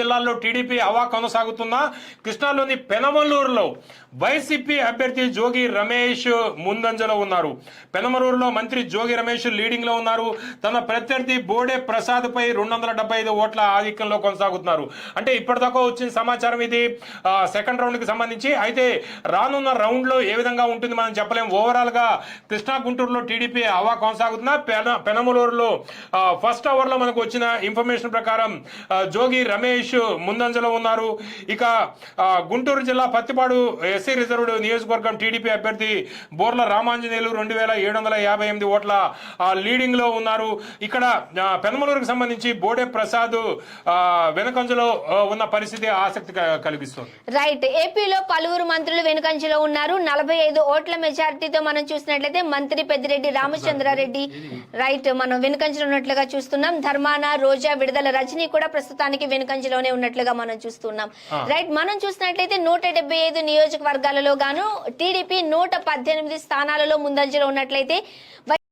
జిల్లాల్లో టీడీపీ హవా కొనసాగుతున్నా కృష్ణాలోని పెనమలూరులో వైసీపీ అభ్యర్థి జోగి రమేష్ ముందంజలో ఉన్నారు. పెనమలూరులో మంత్రి జోగి రమేష్ లీడింగ్లో ఉన్నారు. తన ప్రత్యర్థి బోడే ప్రసాద్ పై రెండు వందల డెబ్బై ఐదు ఓట్ల ఆధిక్యంలో కొనసాగుతున్నారు. అంటే ఇప్పటిదాకా వచ్చిన సమాచారం ఇది. సెకండ్ రౌండ్కి సంబంధించి అయితే రానున్న రౌండ్లో ఏ విధంగా ఉంటుంది మనం చెప్పలేం. ఓవరాల్గా కృష్ణా గుంటూరులో టీడీపీ హవా కొనసాగుతున్నా. పెన పెనమలూరులో ఫస్ట్ అవర్లో మనకు వచ్చిన ఇన్ఫర్మేషన్ ప్రకారం జోగి రమేష్ ముందంజలో ఉన్నారు. ఇక గుంటూరు జిల్లా పత్తిపాడు ఎస్సీ రిజర్వ్డ్ నియోజకవర్గం టీడీపీ అభ్యర్థి బోర్ల రామాంజనేయులు రెండు వేల ఏడు వందల యాభై ఎనిమిది ఓట్ల లీడింగ్లో ఉన్నారు. ఇక్కడ పెనమలూరుకు సంబంధించి బోడే ప్రసాద్ వెనుకంజలో ఉన్న పరిస్థితి ఆసక్తి కలిగిస్తుంది. రైట్. ఏపీలో పలువురు మంత్రులు వెనుకంజలో ఉన్నారు. నలభై ఐదు ఓట్ల మెజారిటీతో మనం చూసినట్లయితే మంత్రి పెద్దిరెడ్డి రామచంద్రారెడ్డి. రైట్. మనం వెనుకంజలో ఉన్నట్లుగా చూస్తున్నాం. ధర్మాన రోజా విడుదల రజనీ కూడా ప్రస్తుతానికి వెనుకంజలోనే ఉన్నట్లుగా మనం చూస్తున్నాం. రైట్ మనం చూసినట్లయితే నూట డెబ్బై ఐదు నియోజకవర్గాలలో గాను టీడీపీ నూట పద్దెనిమిది స్థానాలలో ముందంజలో ఉన్నట్లయితే